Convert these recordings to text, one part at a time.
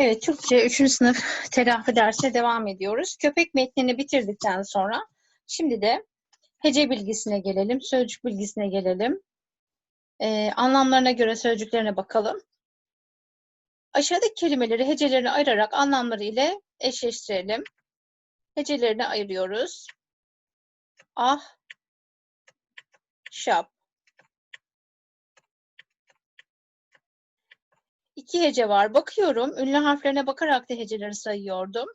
Evet, Türkçe 3. sınıf telafi dersine devam ediyoruz. Köpek metnini bitirdikten sonra şimdi de hece bilgisine gelelim, sözcük bilgisine gelelim. Ee, anlamlarına göre sözcüklerine bakalım. Aşağıdaki kelimeleri hecelerini ayırarak anlamları ile eşleştirelim. Hecelerini ayırıyoruz. Ah, şap. İki hece var. Bakıyorum. Ünlü harflerine bakarak da heceleri sayıyordum.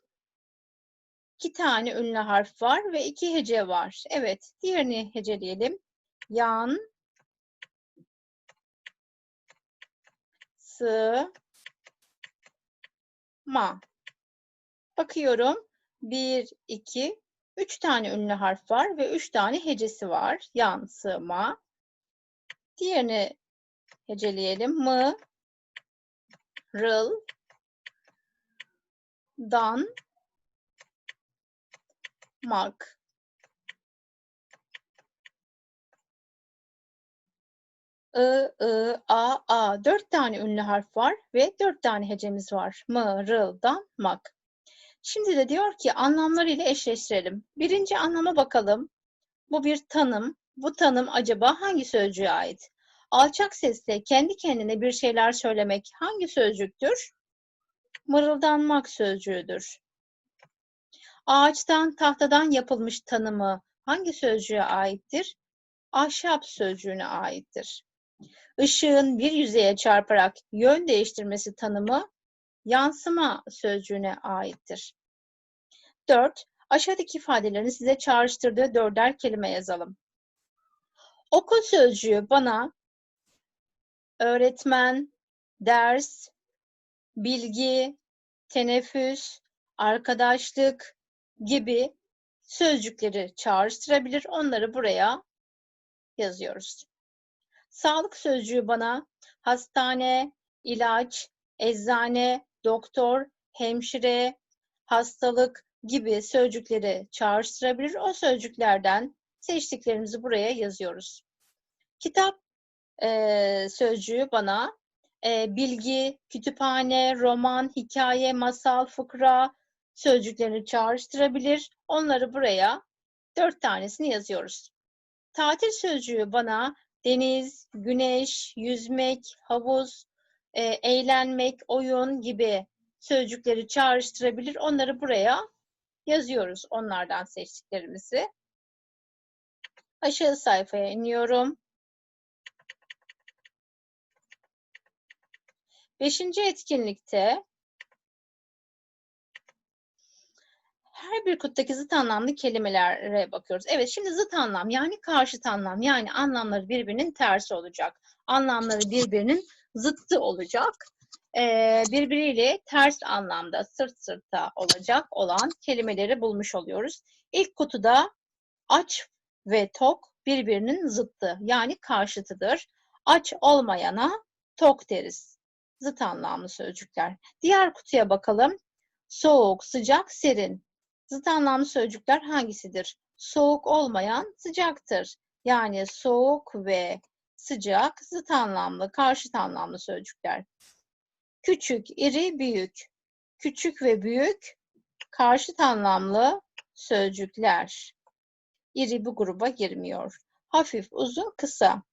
İki tane ünlü harf var ve iki hece var. Evet. Diğerini heceleyelim. Yan. Sı. Ma. Bakıyorum. Bir, iki, üç tane ünlü harf var ve üç tane hecesi var. Yan, sı, ma. Diğerini heceleyelim. Mı, rıl, dan, mak. I, I, A, A. Dört tane ünlü harf var ve dört tane hecemiz var. Mı, rıl, dan, mak. Şimdi de diyor ki anlamlarıyla eşleştirelim. Birinci anlama bakalım. Bu bir tanım. Bu tanım acaba hangi sözcüğe ait? Alçak sesle kendi kendine bir şeyler söylemek hangi sözcüktür? Mırıldanmak sözcüğüdür. Ağaçtan, tahtadan yapılmış tanımı hangi sözcüğe aittir? Ahşap sözcüğüne aittir. Işığın bir yüzeye çarparak yön değiştirmesi tanımı yansıma sözcüğüne aittir. 4. Aşağıdaki ifadelerini size çağrıştırdığı dörder kelime yazalım. Okul sözcüğü bana öğretmen, ders, bilgi, teneffüs, arkadaşlık gibi sözcükleri çağrıştırabilir. Onları buraya yazıyoruz. Sağlık sözcüğü bana hastane, ilaç, eczane, doktor, hemşire, hastalık gibi sözcükleri çağrıştırabilir. O sözcüklerden seçtiklerimizi buraya yazıyoruz. Kitap e, sözcüğü bana e, bilgi, kütüphane, roman, hikaye, masal, fıkra sözcüklerini çağrıştırabilir. Onları buraya dört tanesini yazıyoruz. Tatil sözcüğü bana deniz, güneş, yüzmek, havuz, e, eğlenmek, oyun gibi sözcükleri çağrıştırabilir. Onları buraya yazıyoruz. Onlardan seçtiklerimizi. Aşağı sayfaya iniyorum. Beşinci etkinlikte her bir kuttaki zıt anlamlı kelimelere bakıyoruz. Evet şimdi zıt anlam yani karşıt anlam yani anlamları birbirinin tersi olacak. Anlamları birbirinin zıttı olacak. Ee, birbiriyle ters anlamda sırt sırta olacak olan kelimeleri bulmuş oluyoruz. İlk kutuda aç ve tok birbirinin zıttı yani karşıtıdır. Aç olmayana tok deriz. Zıt anlamlı sözcükler. Diğer kutuya bakalım. Soğuk, sıcak, serin. Zıt anlamlı sözcükler hangisidir? Soğuk olmayan sıcaktır. Yani soğuk ve sıcak zıt anlamlı, karşıt anlamlı sözcükler. Küçük, iri, büyük. Küçük ve büyük karşıt anlamlı sözcükler. İri bu gruba girmiyor. Hafif, uzun, kısa.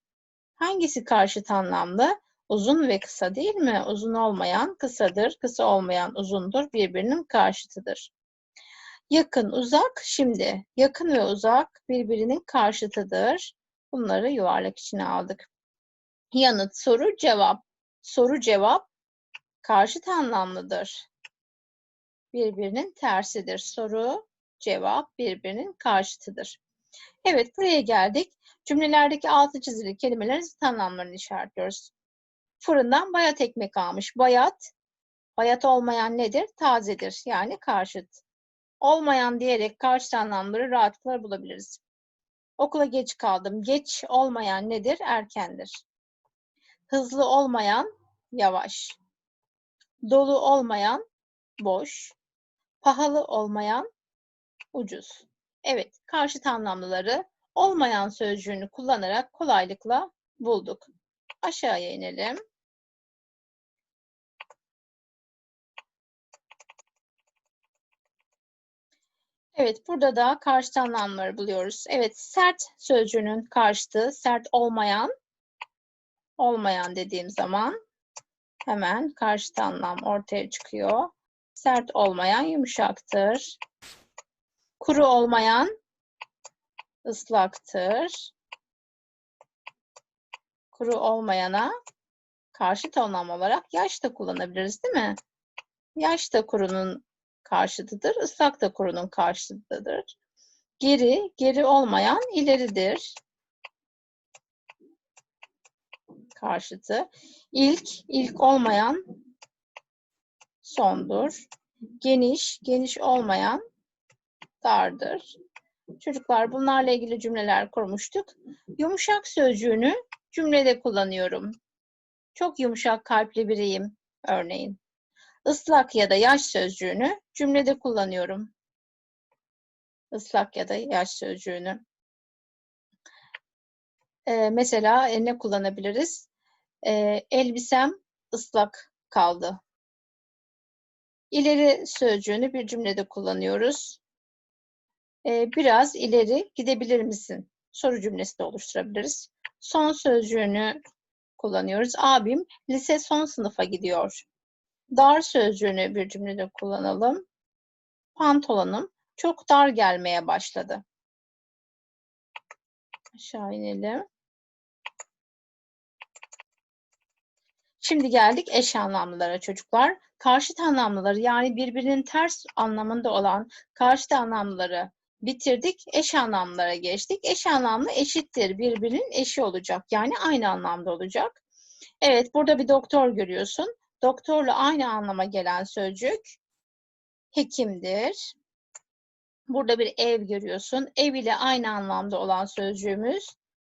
Hangisi karşıt anlamlı? Uzun ve kısa değil mi? Uzun olmayan kısadır, kısa olmayan uzundur, birbirinin karşıtıdır. Yakın, uzak, şimdi. Yakın ve uzak birbirinin karşıtıdır. Bunları yuvarlak içine aldık. Yanıt, soru, cevap. Soru, cevap karşıt anlamlıdır. Birbirinin tersidir. Soru, cevap birbirinin karşıtıdır. Evet, buraya geldik. Cümlelerdeki altı çizili kelimelerin zıt anlamlarını işaretliyoruz. Fırından bayat ekmek almış. Bayat, bayat olmayan nedir? Tazedir. Yani karşıt. Olmayan diyerek karşıt anlamları rahatlıkla bulabiliriz. Okula geç kaldım. Geç olmayan nedir? Erkendir. Hızlı olmayan yavaş. Dolu olmayan boş. Pahalı olmayan ucuz. Evet, karşıt anlamlıları olmayan sözcüğünü kullanarak kolaylıkla bulduk. Aşağıya inelim. Evet, burada da karşıt anlamları buluyoruz. Evet, sert sözcüğünün karşıtı sert olmayan, olmayan dediğim zaman hemen karşıt anlam ortaya çıkıyor. Sert olmayan yumuşaktır. Kuru olmayan ıslaktır. Kuru olmayana karşıt anlam olarak yaş da kullanabiliriz değil mi? Yaş da kurunun karşıtıdır. Islak da kurunun karşıtıdır. Geri, geri olmayan ileridir. Karşıtı. İlk, ilk olmayan sondur. Geniş, geniş olmayan dardır. Çocuklar bunlarla ilgili cümleler kurmuştuk. Yumuşak sözcüğünü cümlede kullanıyorum. Çok yumuşak kalpli biriyim örneğin. Islak ya da yaş sözcüğünü cümlede kullanıyorum. Islak ya da yaş sözcüğünü. Ee, mesela e, ne kullanabiliriz? Ee, elbisem ıslak kaldı. İleri sözcüğünü bir cümlede kullanıyoruz. Ee, biraz ileri gidebilir misin? Soru cümlesi de oluşturabiliriz. Son sözcüğünü kullanıyoruz. Abim lise son sınıfa gidiyor. Dar sözcüğünü bir cümlede kullanalım. Pantolonum çok dar gelmeye başladı. Aşağı inelim. Şimdi geldik eş anlamlılara çocuklar. Karşıt anlamlıları yani birbirinin ters anlamında olan karşıt anlamlıları bitirdik. Eş anlamlara geçtik. Eş anlamlı eşittir. Birbirinin eşi olacak. Yani aynı anlamda olacak. Evet burada bir doktor görüyorsun. Doktorla aynı anlama gelen sözcük hekimdir. Burada bir ev görüyorsun. Ev ile aynı anlamda olan sözcüğümüz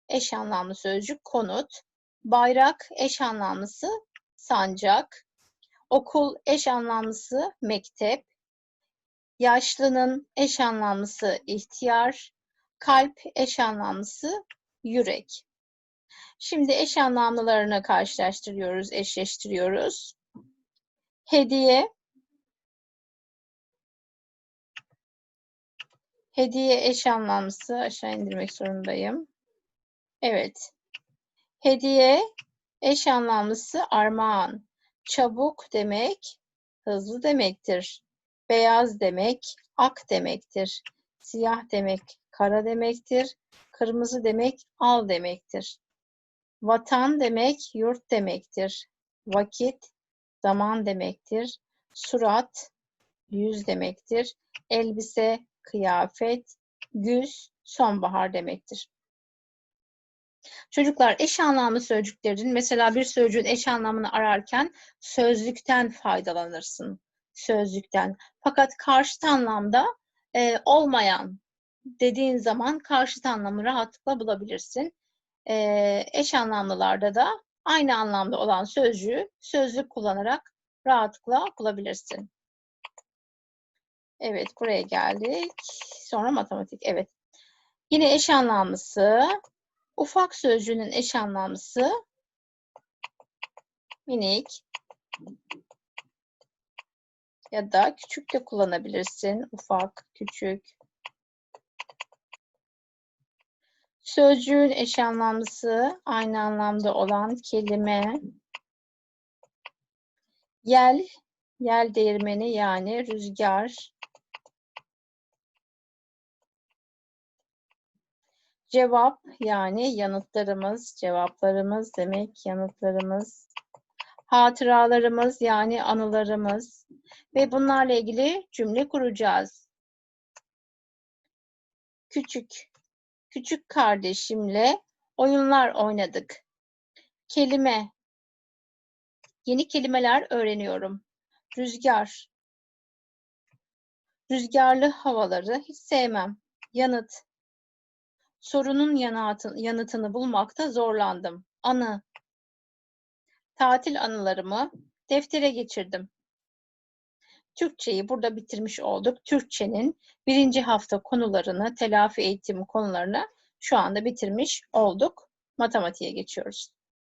eş anlamlı sözcük konut. Bayrak eş anlamlısı sancak. Okul eş anlamlısı mektep. Yaşlının eş anlamlısı ihtiyar. Kalp eş anlamlısı yürek. Şimdi eş anlamlılarını karşılaştırıyoruz, eşleştiriyoruz. Hediye Hediye eş anlamlısı aşağı indirmek zorundayım. Evet. Hediye eş anlamlısı armağan. Çabuk demek hızlı demektir. Beyaz demek ak demektir. Siyah demek kara demektir. Kırmızı demek al demektir. Vatan demek yurt demektir. Vakit zaman demektir. Surat yüz demektir. Elbise kıyafet, güz, sonbahar demektir. Çocuklar eş anlamlı sözcüklerin mesela bir sözcüğün eş anlamını ararken sözlükten faydalanırsın. Sözlükten. Fakat karşıt anlamda e, olmayan dediğin zaman karşıt anlamı rahatlıkla bulabilirsin. E, eş anlamlılarda da aynı anlamda olan sözcüğü sözlük kullanarak rahatlıkla bulabilirsin. Evet, buraya geldik. Sonra matematik. Evet. Yine eş anlamlısı. Ufak sözcüğünün eş anlamlısı minik ya da küçük de kullanabilirsin. Ufak, küçük. Sözcüğün eş anlamlısı aynı anlamda olan kelime. Yel, yel değirmeni yani rüzgar. Cevap yani yanıtlarımız, cevaplarımız demek yanıtlarımız. Hatıralarımız yani anılarımız ve bunlarla ilgili cümle kuracağız. Küçük, küçük kardeşimle oyunlar oynadık. Kelime, yeni kelimeler öğreniyorum. Rüzgar, rüzgarlı havaları hiç sevmem. Yanıt, Sorunun yanıtını bulmakta zorlandım. Anı. Tatil anılarımı deftere geçirdim. Türkçeyi burada bitirmiş olduk. Türkçenin birinci hafta konularını, telafi eğitimi konularını şu anda bitirmiş olduk. Matematiğe geçiyoruz.